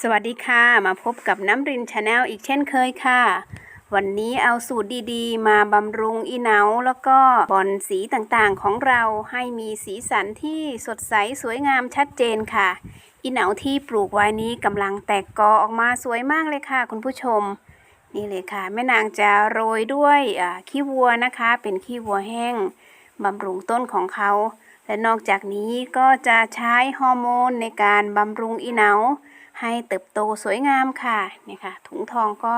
สวัสดีค่ะ มาพบกับน้ำรินชาแนลอีกเช่นเคยค่ะ วันนี้เอาสูตรดีๆ มาบำรุงอีเนาแล้วก็บอนสีต่างๆของเราให้มีสีสันที่สดใสสวยงามชัดเจนค่ะ อีเนาที่ปลูกไว้นี้กำลังแตกกอออกมาสวยมากเลยค่ะ คุณผู้ชม นี่เลยค่ะ แม่นางจะโรยด้วยขี้วัวนะคะ เป็นขี้วัวแห้งบำรุงต้นของเขา และนอกจากนี้ก็จะใช้ฮอร์โมนในการบำรุงอีเหนาให้เติบโตสวยงามค่ะเนี่ยค่ะ ถุงทองก็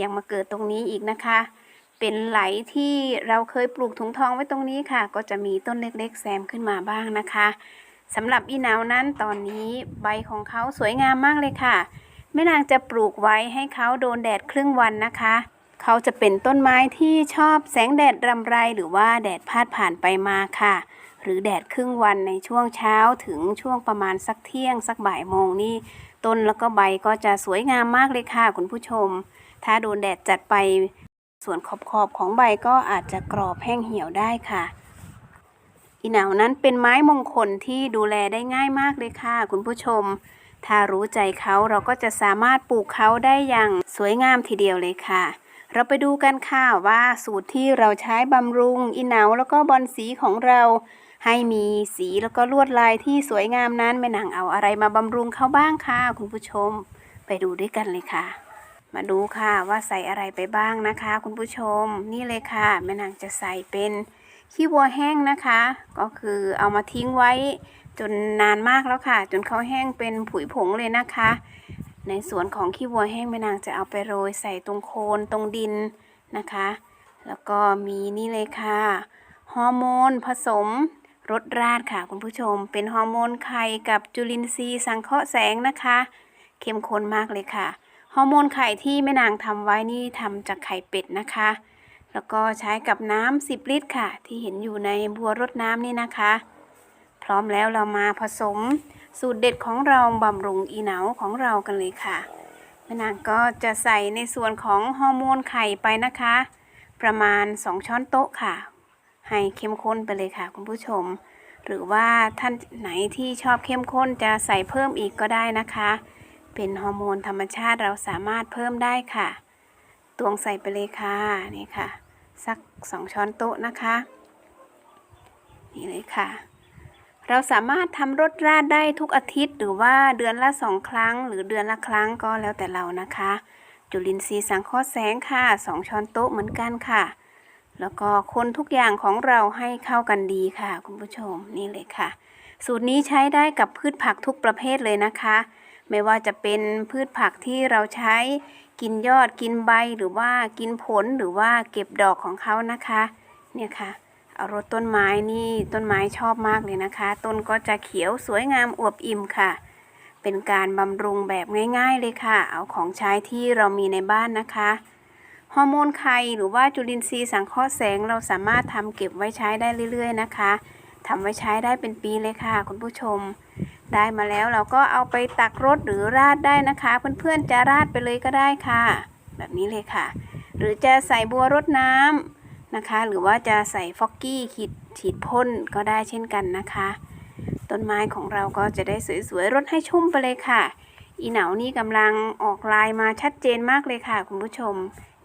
ยังมาเกิดตรงนี้อีกนะคะ เป็นไหลที่เราเคยปลูกถุงทองไว้ตรงนี้ค่ะ ก็จะมีต้นเล็กๆแซมขึ้นมาบ้างนะคะสำหรับอีนาวนั้นตอนนี้ใบของเขาสวยงามมากเลยค่ะแม่นางจะปลูกไว้ให้เขาโดนแดดครึ่งวันนะคะ เขาจะเป็นต้นไม้ที่ชอบแสงแดดรำไรหรือว่าแดดพาดผ่านไปมาค่ะ หรือแดดครึ่งวันในช่วงเช้าถึงช่วงประมาณสักเที่ยง สักบ่ายโมงนี่ต้นแล้วก็ใบก็จะสวยงามมากเลยค่ะคุณผู้ชม ถ้าโดนแดดจัดไปส่วนขอบขอบของใบก็อาจจะกรอบแห้งเหี่ยวได้ค่ะ อีเหนานั้นเป็นไม้มงคลที่ดูแลได้ง่ายมากเลยค่ะ คุณผู้ชม ถ้ารู้ใจเขาเราก็จะสามารถปลูกเขาได้อย่างสวยงามทีเดียวเลยค่ะ เราไปดูกันค่ะว่าสูตรที่เราใช้บำรุงอีเหนาแล้วก็บอนสีของเรา ให้มีสีแล้วก็ลวดลายที่สวยงามนั้นแม่นางเอาอะไรมาบำรุงเขาบ้างค่ะคุณผู้ชมไปดูด้วยกันเลยค่ะ มาดูค่ะว่าใส่อะไรไปบ้างนะคะ คุณผู้ชมนี่เลยค่ะแม่นางจะใส่เป็นขี้วัวแห้งนะคะ ก็คือเอามาทิ้งไว้จนนานมากแล้วค่ะ จนเขาแห้งเป็นผุยผงเลยนะคะ ในส่วนของขี้วัวแห้งแม่นางจะเอาไปโรยใส่ตรงโคนตรงดินนะคะ แล้วก็มีนี่เลยค่ะฮอร์โมนผสม รสราดค่ะคุณผู้ชม เป็นฮอร์โมนไข่กับจุลินทรีย์สังเคราะห์แสงนะคะ เข้มข้นมากเลยค่ะ ฮอร์โมนไข่ที่แม่นางทำไว้นี่ทำจากไข่เป็ดนะคะ แล้วก็ใช้กับน้ำ10 ลิตรค่ะ ที่เห็นอยู่ในบัวรดน้ำนี่นะคะ พร้อมแล้วเรามาผสมสูตรเด็ดของเราบำรุงอีเหนาของเรากันเลยค่ะแม่นางก็จะใส่ในส่วนของฮอร์โมนไข่ไปนะคะ ประมาณ 2 ช้อนโต๊ะค่ะ ให้เข้มข้นไปเลยค่ะ คุณผู้ชม หรือว่าท่านไหนที่ชอบเข้มข้นจะใส่เพิ่มอีกก็ได้นะคะ เป็นฮอร์โมนธรรมชาติเราสามารถเพิ่มได้ค่ะตวงใส่ไปเลยค่ะนี่ค่ะ สักสองช้อนโต๊ะนะคะ นี่เลยค่ะ เราสามารถทำรสราดได้ทุกอาทิตย์ หรือว่าเดือนละสองครั้ง หรือเดือนละครั้งก็แล้วแต่เรานะคะ จุลินทรีย์สังเคราะห์แสงค่ะสองช้อนโต๊ะเหมือนกันค่ะ แล้วก็คนทุกอย่างของเราให้เข้ากันดีค่ะ คุณผู้ชมนี่เลยค่ะ สูตรนี้ใช้ได้กับพืชผักทุกประเภทเลยนะคะ ไม่ว่าจะเป็นพืชผักที่เราใช้กินยอดกินใบหรือว่ากินผลหรือว่าเก็บดอกของเขานะคะ เนี่ยค่ะเอารดต้นไม้นี่ต้นไม้ชอบมากเลยนะคะ ต้นก็จะเขียวสวยงามอวบอิ่มค่ะ เป็นการบำรุงแบบง่าย ๆเลยค่ะ เอาของใช้ที่เรามีในบ้านนะคะ ฮอร์โมนไข่หรือว่าจุลินทรีย์สังเคราะห์แสงเราสามารถทำเก็บไว้ใช้ได้เรื่อย ๆ นะคะทำไว้ใช้ได้เป็นปีเลยค่ะ คุณผู้ชม ได้มาแล้วเราก็เอาไปตักรดหรือราดได้นะคะ เพื่อนๆจะราดไปเลยก็ได้ค่ะ แบบนี้เลยค่ะ หรือจะใส่บัวรดน้ำนะคะ หรือว่าจะใส่ฟอกกี้ขีดฉีดพ่นก็ได้เช่นกันนะคะ ต้นไม้ของเราก็จะได้สวยๆรดให้ชุ่มไปเลยค่ะ อีเหนานี่กำลังออกลายมาชัดเจนมากเลยค่ะ คุณผู้ชม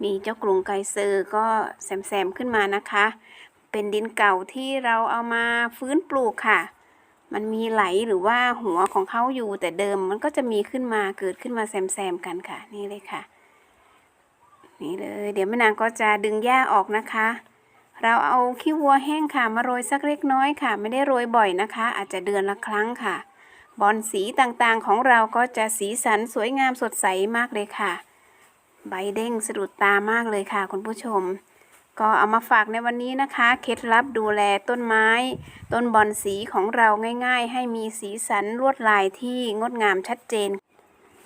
มีเจ้ากรุงไกเซอร์ก็แซมๆขึ้นมานะคะ เป็นดินเก่าที่เราเอามาฟื้นปลูกค่ะ มันมีไหลหรือว่าหัวของเขาอยู่แต่เดิมมันก็จะมีขึ้นมาเกิดขึ้นมาแซมๆกันค่ะ นี่เลยค่ะ นี่เลย เดี๋ยวแม่นางก็จะดึงหญ้าออกนะคะ เราเอาขี้วัวแห้งค่ะมาโรยสักเล็กน้อยค่ะ ไม่ได้โรยบ่อยนะคะ อาจจะเดือนละครั้งค่ะบอลสีต่างๆของเราก็จะสีสันสวยงามสดใสมากเลยค่ะ ใบเด้งสะดุดตามากเลยค่ะ คุณผู้ชม ก็เอามาฝากในวันนี้นะคะ เคล็ดลับดูแลต้นไม้ ต้นบอนสีของเราง่าย ๆ ให้มีสีสันลวดลายที่งดงามชัดเจน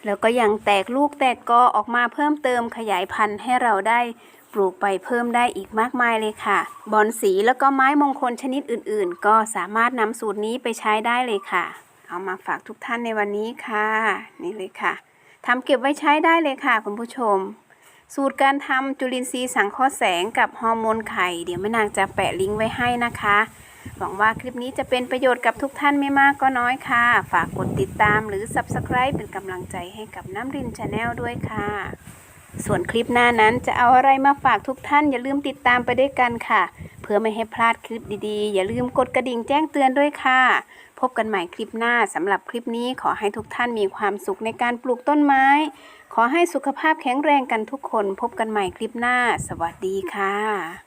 แล้วก็ยังแตกลูกแตกกอออกมาเพิ่มเติมขยายพันธุ์ให้เราได้ปลูกไปเพิ่มได้อีกมากมายเลยค่ะ บอนสีแล้วก็ไม้มงคลชนิดอื่น ๆ ก็สามารถนำสูตรนี้ไปใช้ได้เลยค่ะ เอามาฝากทุกท่านในวันนี้ค่ะ นี่เลยค่ะ ทำเก็บไว้ใช้ได้เลยค่ะคุณผู้ชม สูตรการทำจุลินทรีย์สังเคราะห์แสงกับฮอร์โมนไข่เดี๋ยวแม่นางจะแปะลิงก์ไว้ให้นะคะ หวังว่าคลิปนี้จะเป็นประโยชน์กับทุกท่านไม่มากก็น้อยค่ะ ฝากกดติดตามหรือ Subscribe เป็นกำลังใจให้กับน้ำรินชาแนลด้วยค่ะ ส่วนคลิปหน้านั้นจะเอาอะไรมาฝากทุกท่าน อย่าลืมติดตามไปด้วยกันค่ะ เพื่อไม่ให้พลาดคลิปดีๆ อย่าลืมกดกระดิ่งแจ้งเตือนด้วยค่ะ พบกันใหม่คลิปหน้าสำหรับคลิปนี้ขอให้ทุกท่านมีความสุขในการปลูกต้นไม้ ขอให้สุขภาพแข็งแรงกันทุกคน พบกันใหม่คลิปหน้า สวัสดีค่ะ